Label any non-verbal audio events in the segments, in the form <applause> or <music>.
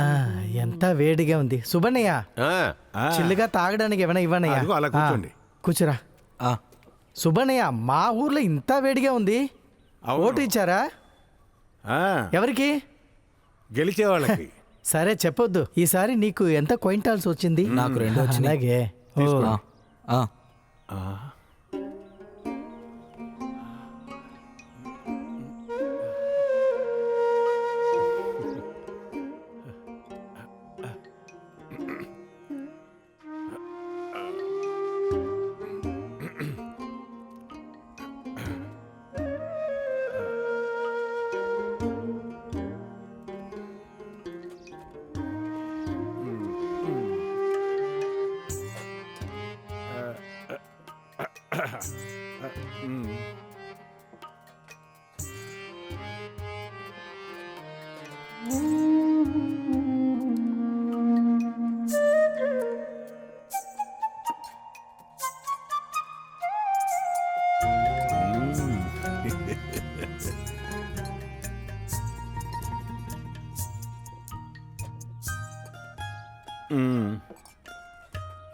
ఆ, ఎంత వేడిగా ఉంది. సుబ్బన్నయ్య ఆ, ఆ, చిల్లుగా తాగడానికి ఏమైనా ఇవ్వనయ్యా అదిగో అలా కూర్చోండి. ఆ, కూర్చోరా. ఆ, సుబ్బన్నయ్య మా ఊర్లో ఇంత వేడిగా ఉంది. అవును. ఓటు ఇచ్చారా? ఆ, ఎవరికి? గెలిచే వాళ్ళకి. <laughs> సరే చెప్పొద్దు. ఈసారి నీకు ఎంత క్వైంటాల్స్ వచ్చింది? నాకు రెండు వచ్చినాయి. అలాగే. ఓ, ఆ, ఆ.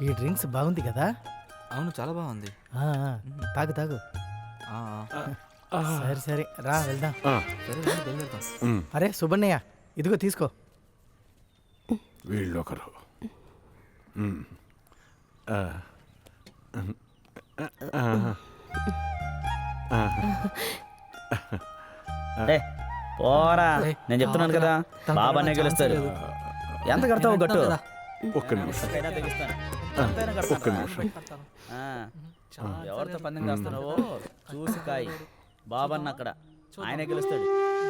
ఈ డ్రింక్స్ బాగుంది కదా? అవును చాలా బాగుంది. ఆ, ఆ, తాగు తాగు. ఆ, ఆ. సరే సరే. రా వెళ్దాం. ఆ, సరే రండి, బయలుదేరుదాం. ఉమ్. అరే సుబ్బన్నయ్య ఇదిగో తీసుకో. వీళ్ళొకరు. ఉమ్. ఆ. ఆ. ఏ, పోరా. నేను చెప్తున్నాను కదా బాబానే గెలుస్తాడు ఎంత కడతావు గట్టు? ఒక్క నిమిషం. ఒక్క. నిమిషం. ఆ, ఎవరితో పందెం చూసి కాయి. బాబన్న అక్కడ. ఆయనే గెలుస్తాడు.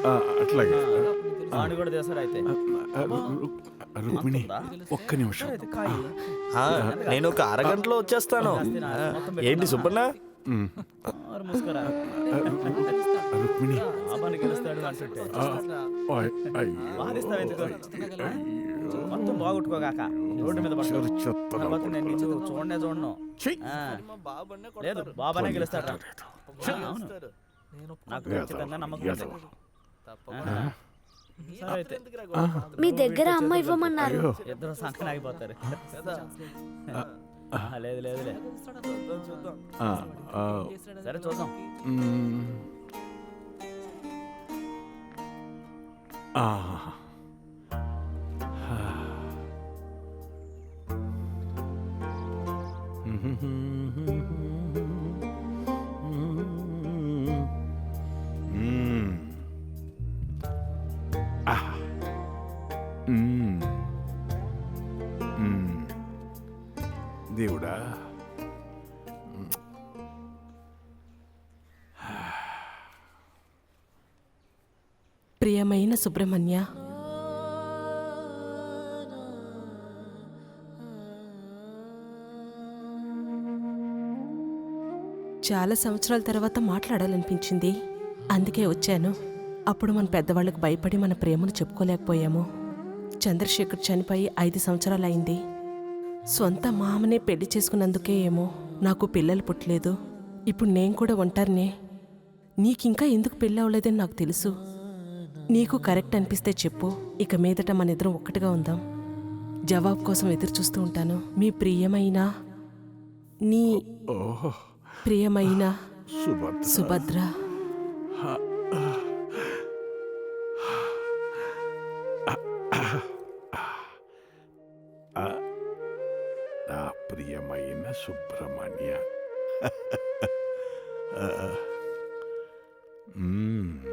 ఆ, అట్లాగే. కూడా చేస్తాడు అయితే. ఆ, రు- రు- రుక్మిణి ఒక్క నిమిషం. ఆ, నేను ఒక అరగంటలో వచ్చేస్తాను. ఏంటి సుబ్బన్న? ఉమ్. మరి ముసుకురా ఆ, రు- రుక్మిణి. బాబాని గెలుస్తాడు అంటుంటే. ఆ, అయ్- అయ్యో. బాధిస్తావు ఎందుకు మొత్తం బాగొట్టుకోగాక. రోడ్డు మీద నేను నిన్ను చూడనే చూడను! ఆ, లేదు బాబానే గెలుస్తాడు. అవును. నాకు ఖచ్చితంగా నమ్మకం ఉంది. ఎదవ. ఆ. సరే అయితే. మీ దగ్గర అమ్మ ఇవ్వమన్నారు. ఇద్దరు సంకన ఆగిపోతారు. ఆ, లేదు లేదులే ఆ, ఆ, సరే చూద్దాం. మ్మ్. ఆ. మ్మ్. ఆ. మ్మ్. మ్మ్. దేవుడా ప్రియమైన సుబ్రహ్మణ్య చాలా సంవత్సరాల తర్వాత మాట్లాడాలనిపించింది. అందుకే వచ్చాను. అప్పుడు మన పెద్దవాళ్ళకు భయపడి మన ప్రేమను చెప్పుకోలేకపోయాము. చంద్రశేఖర్ చనిపోయి ఐదు సంవత్సరాలు అయింది సొంత మామనే పెళ్ళి చేసుకున్నందుకే ఏమో నాకు పిల్లలు పుట్టలేదు. ఇప్పుడు నేను కూడా ఒంటరినే. నీకింకా ఎందుకు పెళ్ళి అవ్వలేదని నాకు తెలుసు. నీకు కరెక్ట్ అనిపిస్తే చెప్పు. ఇక మీదట మన ఇద్దరం ఒక్కటిగా ఉందాం. జవాబు కోసం ఎదురు చూస్తూ ఉంటాను. మీ ప్రియమైన నీ ప్రియమైన సుభద్ర. సుభద్ర. నా ప్రియమైన సుబ్రహ్మణ్య. <laughs> ఆ, మ్మ్.